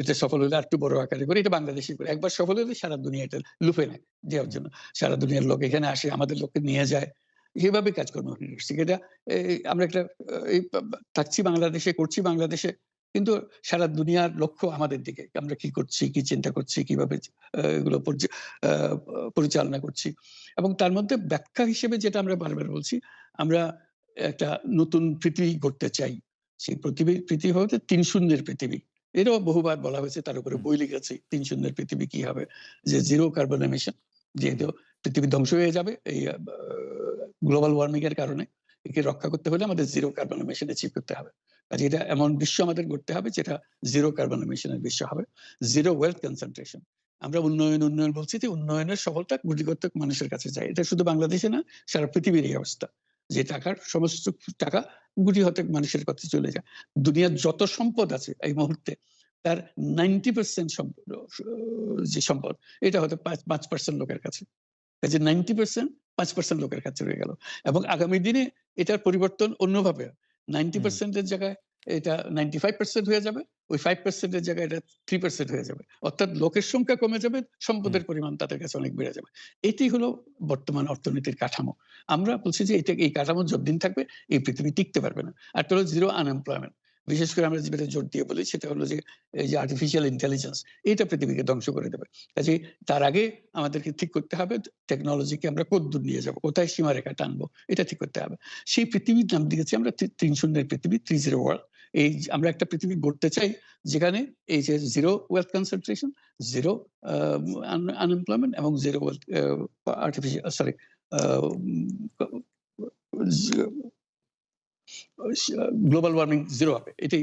এটা সফল হলে আরেকটু বড় আকারে করি। এটা বাংলাদেশী করি। একবার সফল হলে সারা দুনিয়া এটা লুফে নেয় দেওয়ার জন্য। সারা দুনিয়ার লোক এখানে আসে, আমাদের লোককে নিয়ে যায়। এভাবে কাজকর্ম করছি। এটা আমরা একটা এই থাকছি বাংলাদেশে, করছি বাংলাদেশে। কিন্তু সারা দুনিয়ার লক্ষ্য আমাদের দিকে। আমরা কি করছি, কি চিন্তা করছি, কীভাবে এগুলো পরিচালনা করছি। এবং তার মধ্যে ব্যাখ্যা হিসেবে যেটা আমরা বারবার বলছি, আমরা একটা নতুন পৃথিবী গড়তে চাই। সেই পৃথিবী পৃথিবী হতে ৩ শূন্যের পৃথিবী। এটাও বহুবার বলা হয়েছে, তার উপরে বই লিখেছি। ৩ শূন্যের পৃথিবী কি হবে? যে জিরো কার্বন এমিশন যেহেতু পৃথিবী ধ্বংস হয়ে যাবে এই গ্লোবাল ওয়ার্মিং এর কারণে। একে রক্ষা করতে হলে আমাদের জিরো কার্বন এমিশন অ্যাচিভ করতে হবে। কাজেই এটা এমন বিশ্ব আমাদের গড়তে হবে যেটা জিরো কার্বন এমিশন এর বিশ্ব হবে। জিরো ওয়েলথ কনসেন্ট্রেশন আমরা উন্নয়ন, উন্নয়ন বলছি যে উন্নয়নের সফলতা গুটিকতক মানুষের কাছে যায়। এটা শুধু বাংলাদেশে না, সারা পৃথিবীর এই অবস্থা। যে টাকার সমস্ত টাকা গুটি হতে মানুষের কাছে চলে যায়। দুনিয়ার যত সম্পদ আছে এই মুহূর্তে তার 90% সম্পদ যে সম্পদ এটা হয়তো ৫ ৫% লোকের কাছে। কাজে 90% ৫% লোকের কাছে রয়ে গেল। এবং আগামী দিনে এটার পরিবর্তন অন্যভাবে। 90% এর জায়গায় এটা 95% হয়ে যাবে। ওই 5% এর জায়গায় এটা 3% হয়ে যাবে। অর্থাৎ লোকের সংখ্যা কমে যাবে, সম্পদের পরিমাণ তাদের কাছে অনেক বেড়ে যাবে। এটি হলো বর্তমান অর্থনীতির কাঠামো। আমরা বলছি যে এটা এই কাঠামো যতদিন থাকবে এই পৃথিবী টিকতে পারবে না। আরেকটা হলো জিরো আনএমপ্লয়মেন্ট। বিশেষ করে আমরা যেটা জোর দিয়ে বলি সেটা হলো যে এই যে আর্টিফিশিয়াল ইন্টেলিজেন্স এটা পৃথিবীকে ধ্বংস করে দেবে। কাজেই তার আগে আমাদেরকে ঠিক করতে হবে টেকনোলজিকে আমরা কতদূর নিয়ে যাব, কোথায় সীমারেখা টানবো এটা ঠিক করতে হবে। সেই পৃথিবীর নাম দিয়েছি আমরা তি ৩ শূন্যের পৃথিবী 30 ওয়ার্ল্ড। এই আমরা একটা পৃথিবী গড়তে চাই যেখানে এই যে zero wealth concentration zero unemployment এবং zero wealth artificial sorry global warming zero হবে। এটাই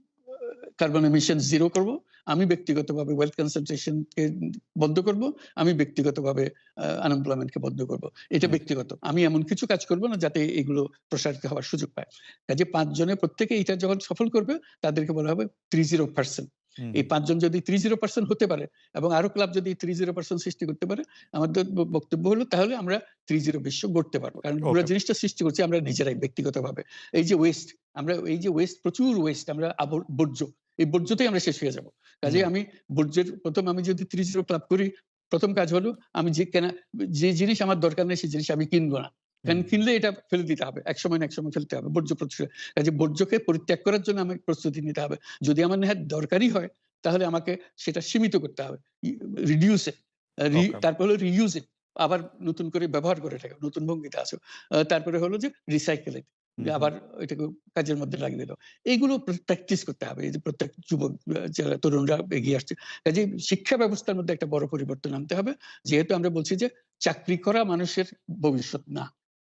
কার্বন এমিশন জিরো করব। আমি ব্যক্তিগতভাবে ওয়েলথ কনসেনট্রেশন কে বন্ধ করব। আমি ব্যক্তিগতভাবে আ আনএমপ্লয়মেন্ট কে বন্ধ করব। এটা ব্যক্তিগত। আমি এমন কিছু কাজ করব না যাতে এগুলো প্রসারিত হওয়ার সুযোগ পায়। কাজেই ৫ জনের প্রত্যেকে এটা যখন সফল করবে তাদেরকে বলা হবে ৩০% হুম, এই পাঁচজন যদি থ্রি জিরো পার্সেন্ট হতে পারে এবং আরও ক্লাব যদি থ্রি জিরো পার্সেন্ট সৃষ্টি করতে পারে আমাদের বক্তব্য হলো তাহলে আমরা থ্রি জিরো বিশ্ব গড়তে পারব কারণ পুরো জিনিসটা সৃষ্টি করছি আমরা নিজেরাই ব্যক্তিগতভাবে এই যে ওয়েস্ট আমরা এই যে ওয়েস্ট প্রচুর ওয়েস্ট আমরা বর্জ্য এই বর্জ্যতেই আমরা শেষ হয়ে যাব। কাজে আমি বর্জ্যের প্রথম আমি যদি জিরো ক্লাব করি প্রথম কাজ হলো আমি যে কেনা যে জিনিস আমার দরকার নেই সেই জিনিস আমি কিনবো না। কারণ কিনলে এটা ফেলে দিতে হবে এক সময় না এক সময় ফেলতে হবে বর্জ্য প্রচুর কাজে বর্জ্যকে পরিত্যাগ করার জন্য আমাকে প্রস্তুতি নিতে হবে। যদি আমার নেহাত দরকারই হয় তাহলে আমাকে সেটা সীমিত করতে হবে। রিডিউস. তারপর হলো রিইউজ আবার নতুন করে ব্যবহার করে থাকে নতুন ভঙ্গিতে আসো তারপরে হলো যে রিসাইকেল আবার এটাকে কাজের মধ্যে লাগিয়ে দিল। এইগুলো প্র্যাকটিস করতে হবে। এই যে প্রত্যেক যুবক যারা তরুণরা এগিয়ে আসছে কাজে শিক্ষা ব্যবস্থার মধ্যে একটা বড় পরিবর্তন আনতে হবে। যেহেতু আমরা বলছি যে চাকরি করা মানুষের ভবিষ্যৎ না।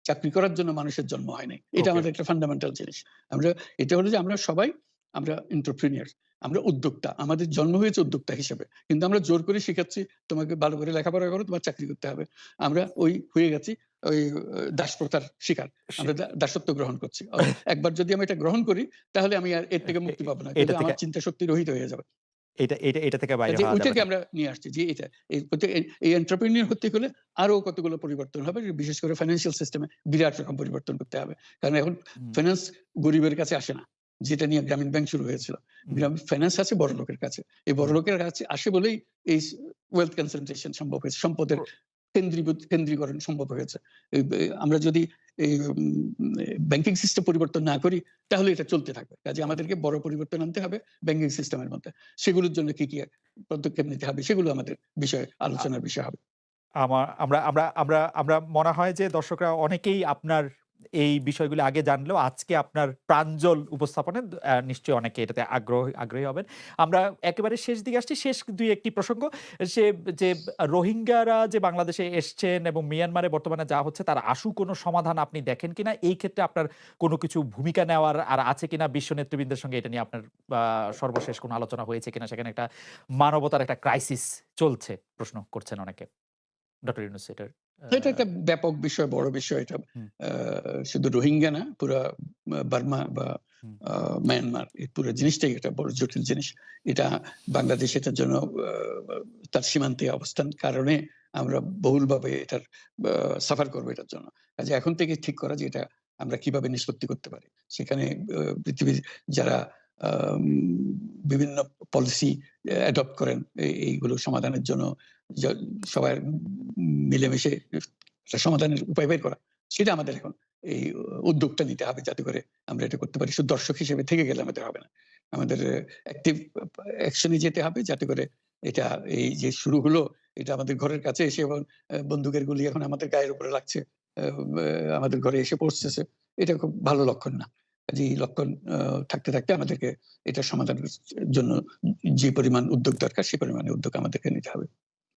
চাকরি করার জন্য মানুষের জন্ম হয় নাই। এটা আমাদের একটা ফান্ডামেন্টাল জিনিস। আমরা এটা হলো যে আমরা সবাই আমরা এন্টারপ্রিনিয়ার আমরা উদ্যোক্তা আমাদের জন্ম হয়েছে উদ্যোক্তা হিসেবে। কিন্তু আমরা জোর করে শিখাচ্ছি তোমাকে ভালো করে লেখাপড়া করো তোমার চাকরি করতে হবে। আমরা ওই হয়ে গেছি ওই দাসপ্রথার শিকার। আমরা দাসত্ব গ্রহণ করছি। একবার যদি আমি এটা গ্রহণ করি তাহলে আমি আর এর থেকে মুক্তি পাবো না। আমার চিন্তা শক্তি রহিত হয়ে যাবে। এটা এটা এটা থেকে বাইরে ওইটাকে আমরা নিয়ে আসছি যে এটা এই এন্টারপ্রেনিয়র হতে গেলে আরও কতগুলো পরিবর্তন হবে বিশেষ করে ফাইন্যান্সিয়াল সিস্টেমে বিরাট রকম পরিবর্তন করতে হবে। কারণ এখন ফাইন্যান্স গরিবের কাছে আসে না। যেটা নিয়ে গ্রামীণ ব্যাংক শুরু হয়েছিল। গ্রামীণ ফাইন্যান্স আছে বড় লোকের কাছে। এই বড় লোকের কাছে আসে বলেই এই ওয়েলথ কনসেন্ট্রেশন সম্ভব হয়েছে সম্পদের কেন্দ্রীভূত কেন্দ্রীকরণ সম্ভব হয়েছে। আমরা যদি এই ব্যাংকিং সিস্টেম পরিবর্তন না করি তাহলে এটা চলতে থাকবে। কাজে আমাদেরকে বড় পরিবর্তন আনতে হবে ব্যাংকিং সিস্টেমের মধ্যে। সেগুলোর জন্য কি কি পদক্ষেপ নিতে হবে সেগুলো আমাদের বিষয়ে আলোচনার বিষয় হবে। আমার আমরা আমরা আমরা আমরা মনে হয় যে দর্শকরা অনেকেই আপনার এই বিষয়গুলো আগে জানলেও আজকে আপনার প্রাঞ্জল উপস্থাপনে নিশ্চয়ই অনেকে এটাতে আগ্রহ, আগ্রহী হবেন। আমরা একেবারে শেষ দিকে আসছি। শেষ দুই একটি প্রসঙ্গ, সে, যে রোহিঙ্গারা যে বাংলাদেশে এসছেন এবং মিয়ানমারে বর্তমানে যা হচ্ছে, তার আশু কোনো সমাধান আপনি দেখেন কিনা? এই ক্ষেত্রে আপনার কোনো কিছু ভূমিকা নেওয়ার আর আছে কিনা? বিশ্ব নেতৃবৃন্দের সঙ্গে এটা নিয়ে আপনার সর্বশেষ কোনো আলোচনা হয়েছে কিনা? সেখানে একটা মানবতার একটা ক্রাইসিস চলছে, প্রশ্ন করছেন অনেকে। ডক্টর ইউনুস এটা একটা ব্যাপক বিষয় বড় বিষয় এটা। শুধু রোহিঙ্গা না পুরা বার্মা বা মায়ানমার এই পুরো জিনিসটাই একটা বড় জটিল জিনিস। এটা বাংলাদেশ এটার জন্য তার সীমান্তে অবস্থান কারণে আমরা বহুলভাবে এটার সাফার করব এটার জন্য। কাজে এখন থেকে ঠিক করা যে এটা আমরা কীভাবে নিষ্পত্তি করতে পারি। সেখানে পৃথিবীর যারা বিভিন্ন পলিসি অ্যাডপ্ট করেন। এইগুলো সমাধানের জন্য সবাই মিলেমিশে সমাধানের উপায় বের করা। সেটা আমাদের এখন এই উদ্যোগটা নিতে হবে যাতে করে আমরা এটা করতে পারি। শুধু দর্শক হিসেবে থেকে গেলে আমাদের হবে না। আমাদের অ্যাক্টিভ অ্যাকশনে যেতে হবে যাতে করে এটা এই যে শুরু হলো, এটা আমাদের ঘরের কাছে এসে এবং বন্দুকের গুলি এখন আমাদের গায়ের উপরে লাগছে আমাদের ঘরে এসে পৌঁছতেছে এটা খুব ভালো লক্ষণ না। কাজে এই লক্ষণ থাকতে থাকতে আমাদেরকে এটা সমাধানের জন্য যে পরিমাণ উদ্যোগ দরকার, সে পরিমাণে উদ্যোগ আমাদেরকে নিতে হবে।